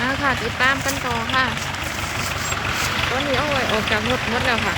มาค่ะติดตามกันต่อค่ะตอนนี้โอ้ยออกจากรถหมดแล้วค่ะ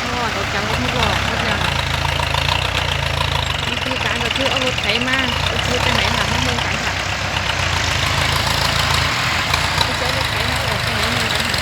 ทอดออกจากรถทุกหลอกหมดแล้วค่ะวิธีการก็คือเอารถไถมาไปซื้อไปไหนค่ะมาเมืองกันค่ะก็จะเอารถไถมาออกไปไหนเมืองกันค่ะ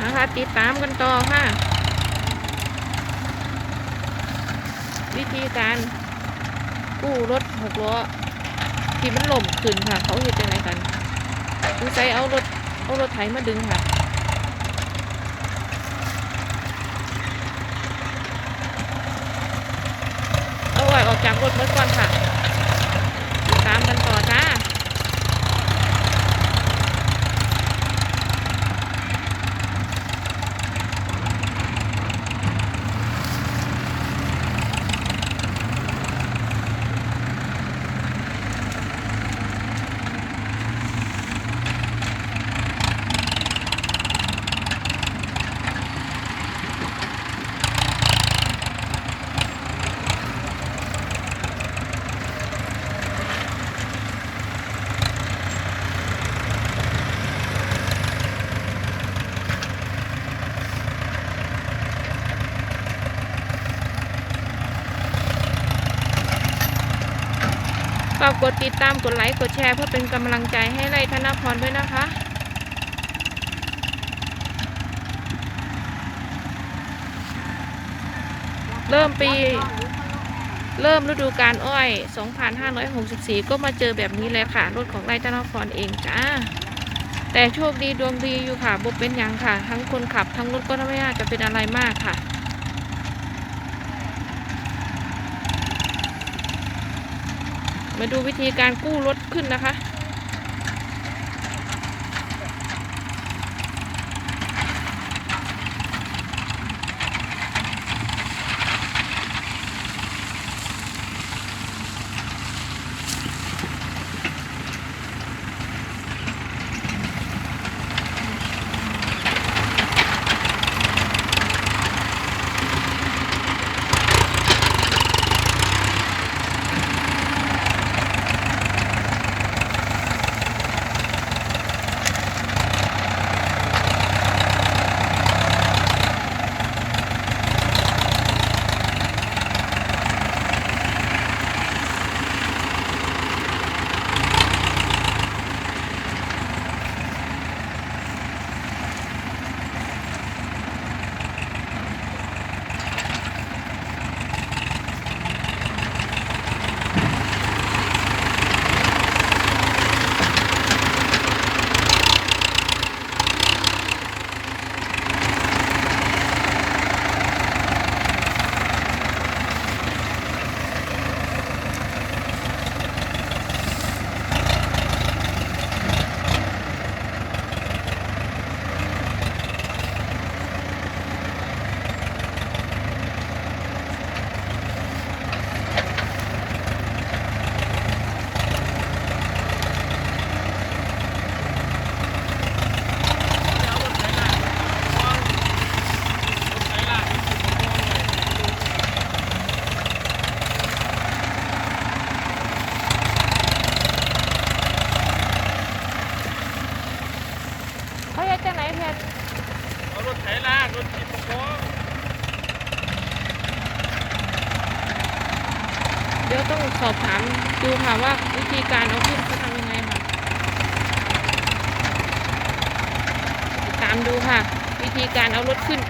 นะคะ ติดตามกันต่อค่ะ วิธีการกู้รถหกล้อที่มันล่มขึ้นค่ะ เขาเห็นยังไงกันคือใช้เอารถเอารถไถมาดึงค่ะเอาไว้ออกจากรถเมื่อก่อนค่ะติดตามกันต่อจ้า ฝากกดติดตามกดไลค์กดแชร์เพื่อเป็นกำลังใจให้ไร่ธนพรด้วยนะคะเริ่มปี เริ่มฤดูการอ้อย 2564 ก็มาเจอแบบนี้เลยค่ะ รถของไร่ธนพรเองจ้า แต่โชคดีดวงดีอยู่ค่ะบบเป็นยังค่ะ ทั้งคนขับทั้งรถก็ไม่น่าจะเป็นอะไรมากค่ะ มาดูวิธีการกู้รถขึ้นนะคะ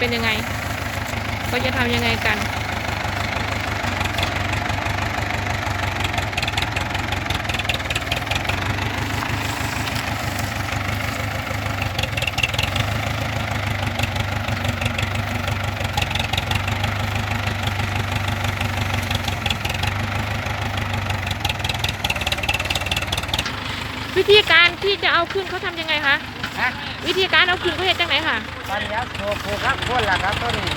เอารถขึ้นเป็นยังไงเขาจะทำยังไงกัน วิธีการที่จะเอาขึ้นเขาทำยังไงคะฮะวิธีการเอาขึ้นเขาเห็นจังไหนค่ะ ตอนนี้โคโคครับคนละครับต้นนี้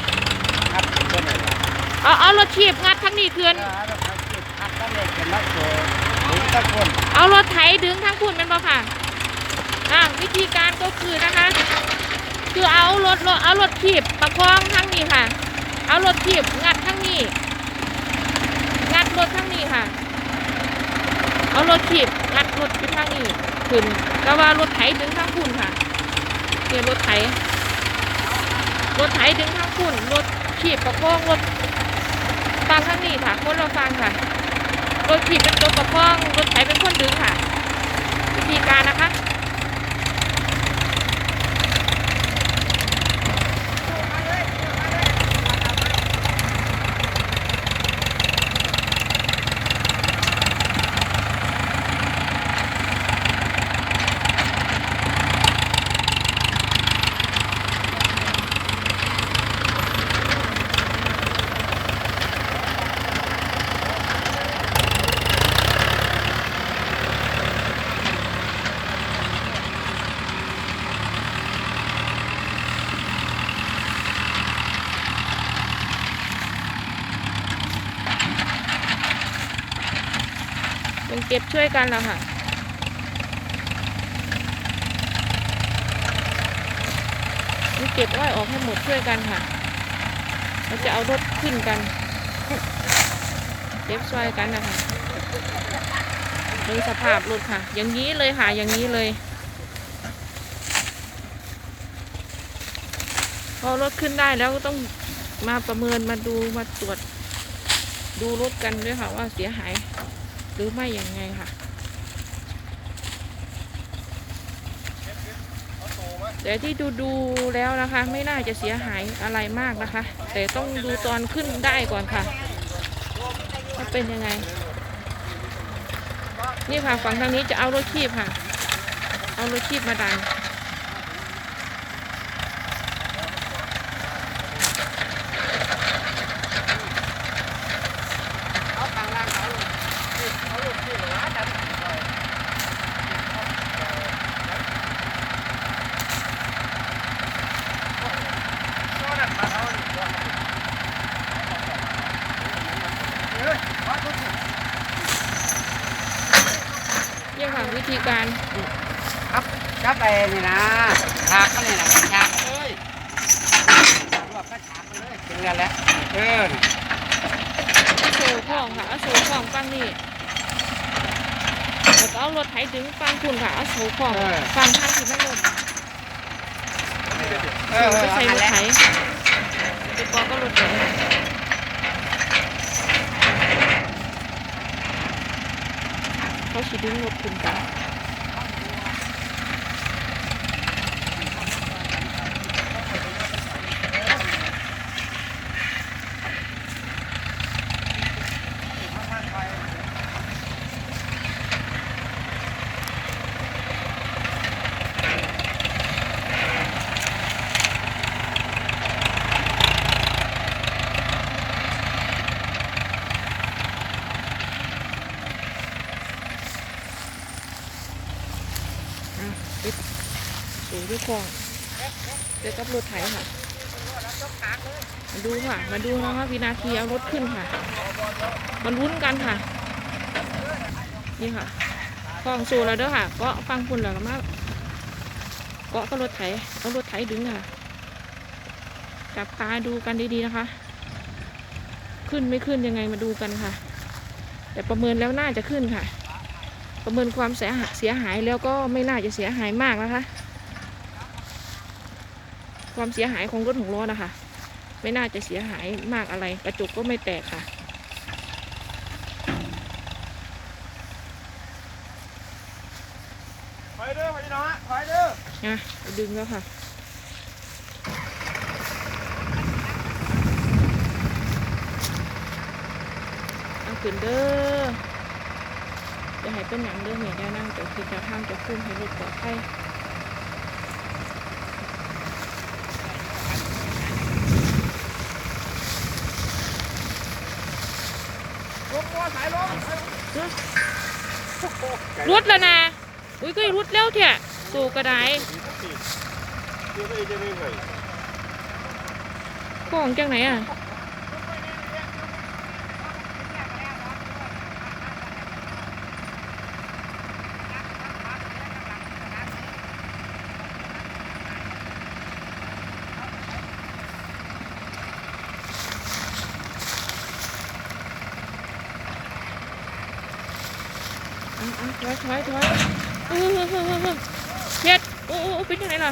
ครับต้นนี้เอาเอารถชีพงัดทั้งนี้ขึ้นเออแล้วครับจิตครับก็เลยเป็นนักโชว์ถึงตะคนเอารถไถดึงทั้งคุณเป็นบ่ค่ะอ่าวิธีการก็คือนะคะ คือเอารถรถเอารถขีบประคองทั้งนี้ค่ะ เอารถขีบงัดทั้งนี้ งัดรถทั้งนี้ค่ะ เอารถขีบงัดรถอยู่ทั้งนี้ขึ้นแล้วว่ารถไถดึงทั้งคุณค่ะเนี่ยรถไถ รถไถดึงทั้งคุณรถขีบประคองรถฟังทั้งนี้ค่ะ คนเราฟังค่ะ รถขีบเป็นตัวประคอง รถไถเป็นคนดึงค่ะ วิธีการนะคะ ยัง เก็บช่วยกันแล้วค่ะนี่เก็บอ้อยออกให้หมดช่วยกันค่ะ เราจะเอารถขึ้นกันเก็บช่วยกันนะคะดูสภาพรถค่ะ อย่างนี้เลยค่ะ อย่างนี้เลย พอรถขึ้นได้แล้วก็ต้องมาประเมินมาดูมาตรวจดูรถกันด้วยค่ะว่าเสียหาย หรือไม่อย่างไงค่ะ แต่ที่ดูดูแล้วนะคะ ไม่น่าจะเสียหายอะไรมากนะคะ แต่ต้องดูตอนขึ้นได้ก่อนค่ะว่าเป็นยังไง นี่ค่ะฝั่งทางนี้จะเอารถคีบค่ะ เอารถคีบมาดัน เอาทางล่างเอาลูกเอาลูกที่เหลือดันก็นั่นมาเอาอีกตัวเฮ้ยมาทุกที นี่ค่ะวิธีการ ครับครับไปนี่นะฉากมันนี่นะฉากเอ้ยรวบก็ฉากมันเลยถึงแล้วแหละเออน่ะ เอาโซ่ข้ องค่ะเอาโซ่ข้องฟังนี่แล้วก็เอารถไถถึงฟังคุณค่ะเอาโซ่ข้องฟังทางที่มันลงเออเอก็อใช้รเอาถแล้วไถไปปอก็รถไถเขาฉีดึงรถคุณกัน อะปิด คลองเจอกับรถไถค่ะ มาดูค่ะ มาดูนะคะวินาทีเอารถขึ้นค่ะมันลุ้นกันค่ะ นี่ค่ะคลองสูแล้วเด้อค่ะ เกาะฟังคุณแล้วก็มาเกาะก็รถไถ เอารถไถดึงค่ะ จับตาดูกันดีๆนะคะ ขึ้นไม่ขึ้นยังไงมาดูกันค่ะ แต่ประเมินแล้วน่าจะขึ้นค่ะ ประเมินความเสียหายเสียหายแล้วก็ไม่น่าจะเสียหายมากนะคะ ความเสียหายของรถหกล้อนะคะ ไม่น่าจะเสียหายมากอะไร กระจกก็ไม่แตกค่ะไปยเด้อพี่น้องฮะถอเด้อนะดึงแล้วค่ะเอาขึ้นเด้อจะให้ต้นหนังเด้อเหมือนจะนั่งจะคิดจะห้ามจะขึ้นให้รถปลอดภัย รุดแล้วนะ อุ้ยก็รุดแล้วเถอะสู่กระไดเดี๋ยวไปจะไม่ไหวของจังไหนอะ เอา เอาถอยถอยถอยเออเออเออเออเออเฮ็ดโอ้โอ้โอ้เป็นยังไงล่ะ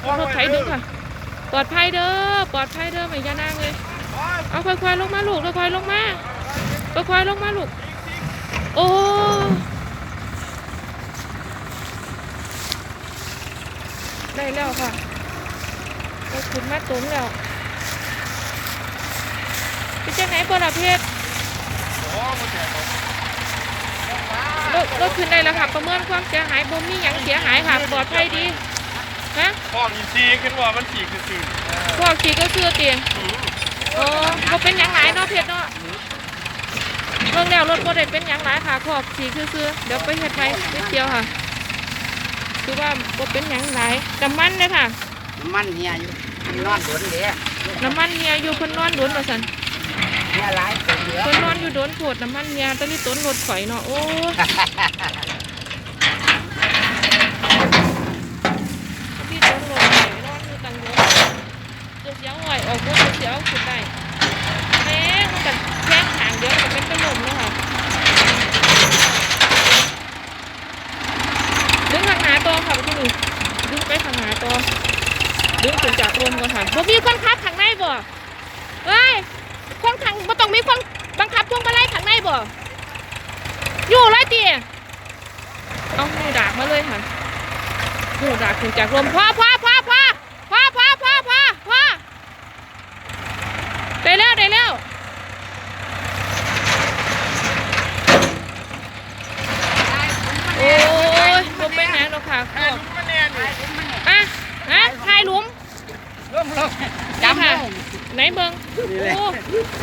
เอารถไถดึงค่ะ ปลอดภัยเด้อ ปลอดภัยเด้อไม่ยานางเลย เอาค่อยๆลงมาลูกค่อยๆลงมาค่อยๆลงมาลูก โอ้ได้แล้วค่ะได้ขึ้นมาตรงแล้วเป็นจังไหนปลอดเพชร รถรถขึ้นได้แล้วค่ะประเมินความเสียหายบ่มีหยังเสียหายค่ะปลอดภัยดีฮะพ่อมีซีขึ้นว่ามันฉีกซื่อพวกขี่ก็เสื้อเตียงโอ้บ่เป็นหยังหลายเนาะเพชรเนาะเบิ่งแล้วรถบ่ได้เป็นหยังหลายค่ะขอบขี่คือคือๆเดี๋ยวไปเฮ็ดไปนิดเดียวค่ะ คือว่าบ่เป็นหยังหลายน้ำมันเลยค่ะ น้ำมันเฮียอยู่นอนโดนเด้น้ำมันเมียอยู่เพิ่นนอนโดนว่าซั่นเฮียหลาย เป็นเหลือนนอนอยู่โดนโผดน้ำมันเมียตอนนี้ต้นรถข่อยเนาะโอ้ยพี่ต้นรถข่อยนอนอยู่ตังโดนเจียวเสียงอ่อยออกรถเสียวขึ้นได้แม่มันก็แข้งขางเดียวมันเป็นเป็นลมแล้วค่ะดึงข้างหาตัวค่ะพี่นี่ดึงไปข้างหน้าตัวดึงขึ้นจากรวมก่อนค่ะบ่มีคนขับข้างในบ่เฮ้ยคนข้างบ่ต้องมีคน บังคับพวงมาลัยข้างในบ่อยู่เลยตีเอาหูดากมาเลยค่ะหูดากถึงจากลมพ่อพ่อพ่อพ่อพ่อพ่อพ่อพ่อพ่อได้แล้วได้แล้วโอ้ยบ่เป็นหยังดอกค่ะ ๆแค่ลุ้มมันแน่นี่ อะฮะถ่ายหลุม ร่มลง จำค่ะ ไหน เบิงโอ้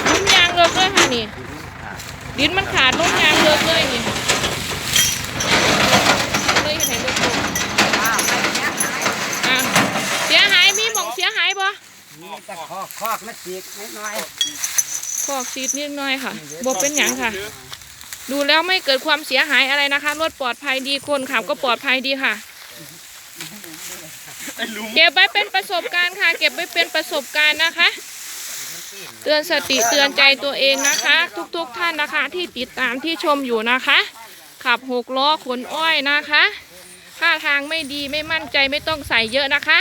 ลุมยางเลิกเลยค่ะนี่ดินมันขาดลุมยางเลิกเลยนี่เลยเห็นเลิกลงอ้าวไม่เนี้ยหายอะเสียหายมีหมองเสียหายบ่มีแต่คอกคอกมันฉีกนิดหน่อยขอกซีดนิดหน่อยค่ะบ่เป็นหยังค่ะ ดูแล้วไม่เกิดความเสียหายอะไรนะคะรถปลอดภัยดีคนขับก็ปลอดภัยดีค่ะไอ้หลุมเก็บไว้เป็นประสบการณ์ค่ะ เก็บไว้เป็นประสบการณ์นะคะ เตือนสติเตือนใจตัวเองนะคะ ทุกๆท่านนะคะที่ติดตามที่ชมอยู่นะคะ ขับหกล้อขนอ้อยนะคะท่าทางไม่ดีไม่มั่นใจไม่ต้องใส่เยอะนะคะ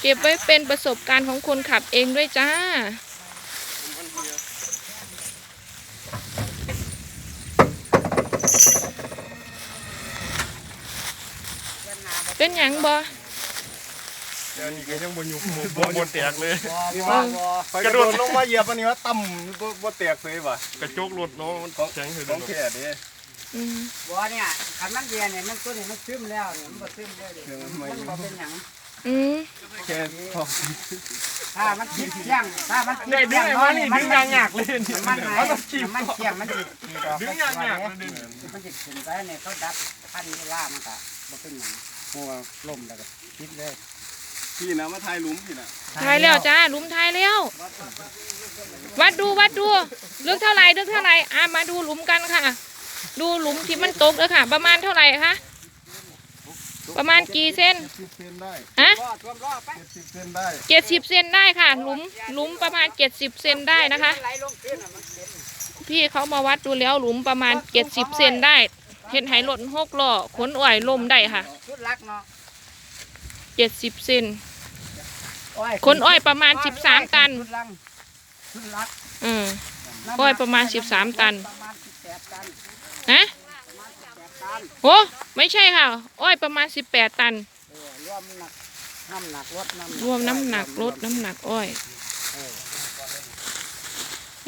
เก็บไว้เป็นประสบการณ์ของคนขับเองด้วยจ้าเป็นหยังบ่ เดี๋ยวนี้ก็ยังบนอยู่บนบนแตกเลยบ่บ่บ่กระโดดลงมาเหยียบอันนี้ว่าต่ำบ่บ่แตกเลยว่ะกระจกรถเนาะมันแข็งเลยของแท้เด้อืมบ่เนี่ยคันมันเรียนเนี่ยมันตัวนี้มันซึมแล้วเนี่ยมันบ่ซึมเลยเดี๋ยวมันบ่เป็นหยังอืมแค่พอถ้ามันคิดเที่ยงถ้ามันคิดได้ดึเที่งยงไอ้น้อมายนี่มัดึนงยางยากเลยมันไหนมันต้องขีบมันเที่ยงมันสิขีดออกดึงยางยากเลยดึงมันสิขึ้นไปเนี่ยเขาดับพันเวลามันก็บ่เป็นหยังหัวล่มแล้วก็คิดเลย พี่นะมาทายหลุมพี่นะทายแล้วจ้าหลุมทายแล้ววัดดูวัดดูลึกเท่าไหร่ลึกเท่าไหร่อะมาดูหลุมกันค่ะ ดูหลุมที่มันตกเลยค่ะ ประมาณเท่าไหร่คะประมาณกี่เซนสิบเซนได้ฮะรอดรวมรอดไปสิบเซนได้เจ็ดสิบเซนได้ค่ะ หลุมหลุมประมาณเจ็ดสิบเซนได้นะคะไหลลงขึ้นน่ะมันเป็นพี่เขามาวัดดูแล้วหลุมประมาณเจ็ดสิบเซนได้เห็นไหหล่นหกล้อขนอ่อยลมได้ค่ะชุดลักเนาะเจ็ดสิบเซน อ้อยขนอ้อยประมาณสิบสามตันชุดลังชุดลักอืมอ้อยประมาณ13ตันประมาณสิบแปดตันนะตันโอ้ไม่ใช่ค่ะ อ้อยประมาณ18ตันเออรวมหนักน้ำหนักรถน้ำหนักรวมน้ำหนักลดน้ำหนักอ้อยเออ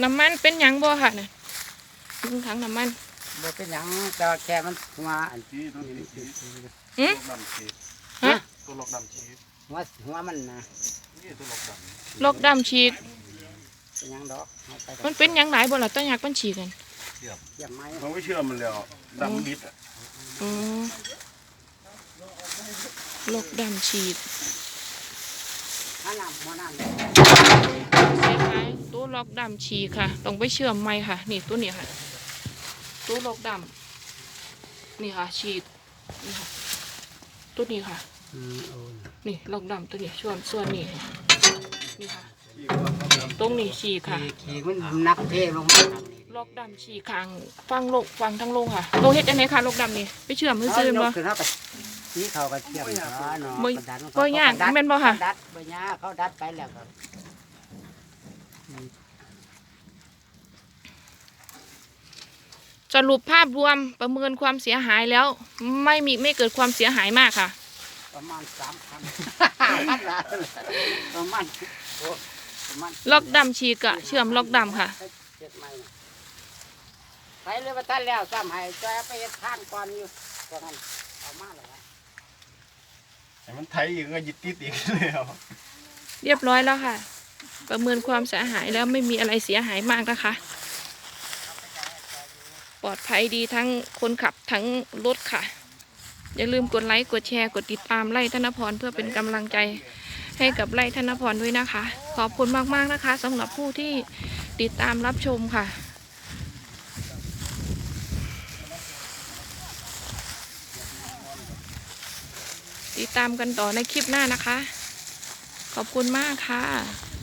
น้ำมันเป็นหยังบ่ค่ะเนี่ยลุงถังน้ำมันบ่เป็นหยังแต่ว่าแค่มันหัวอันชี้ตัวนี้ชี้หืมล็อกดำชี้ฮะตัวล็อกดำชี้ หัวหัวมันนะนี่ตัวล็อกดำโรคดำฉีก เป็นหยังดอกเอาไปมันเป็นหยังหลายบ่ล่ะต้นยักมันฉีกกันเยี่ยมไหมมันไม่เชื่อมันแล้วดำนิดอะอ๋อโรคดำฉีกถ้าน้ำหัวน้ำคล้ายๆตัวล็อกดำฉีกค่ะ ต้องไปเชื่อมไม้ค่ะ นี่ตัวนี้ค่ะ ตัวล็อกดำนี่ค่ะฉีกนี่ค่ะ ตัวนี้ค่ะอืมโอ้ย นี่ล็อกดำตัวนี้ส่วนส่วนนี้นี่ค่ะ ตรงนี้ฉีกค่ะ ขี่ขี่มันนักเทลงมาทางนี้ล็อกดำฉีกคางฟังโลกฟังทั้งโลกค่ะโลเฮ็ดยังไงคะล็อกดำนี่ไปเชื่อมมือซื้อเอาบ่ยกขึ้นเขาไปชี้เขาก็เทียมขาเนาะบ่กระดันบ่ยากเขาดัดแม่นบ่ค่ะเขาดัดบ่ยากเขาดัดไปแล้วครับสรุปภาพรวมประเมินความเสียหายแล้ว ไม่มีไม่เกิดความเสียหายมากค่ะ ประมาณสามพันพันละประมาณโอ้ประมาณล็อกดำฉีกอะเชื่อมล็อกดำค่ะ เจ็ดไม้น่ะไปเลยมาตันแล้วซ้ำให้จอยเอาไปเฮ็ดทางก่อนอยู่ตอนนั้นเอามาแล้วนะแต่มันไทยอีกก็ยึดติดอีกแล้วเรียบร้อยแล้วค่ะ ประเมินความเสียหายแล้วไม่มีอะไรเสียหายมากนะคะ ปลอดภัยดีทั้งคนขับทั้งรถค่ะ อย่าลืมกดไลค์กดแชร์กดติดตามไล่ธนพรเพื่อเป็นกำลังใจให้กับไล่ธนพรด้วยนะคะ ขอบคุณมากๆนะคะสำหรับผู้ที่ติดตามรับชมค่ะติดตามกันต่อในคลิปหน้านะคะ ขอบคุณมากค่ะ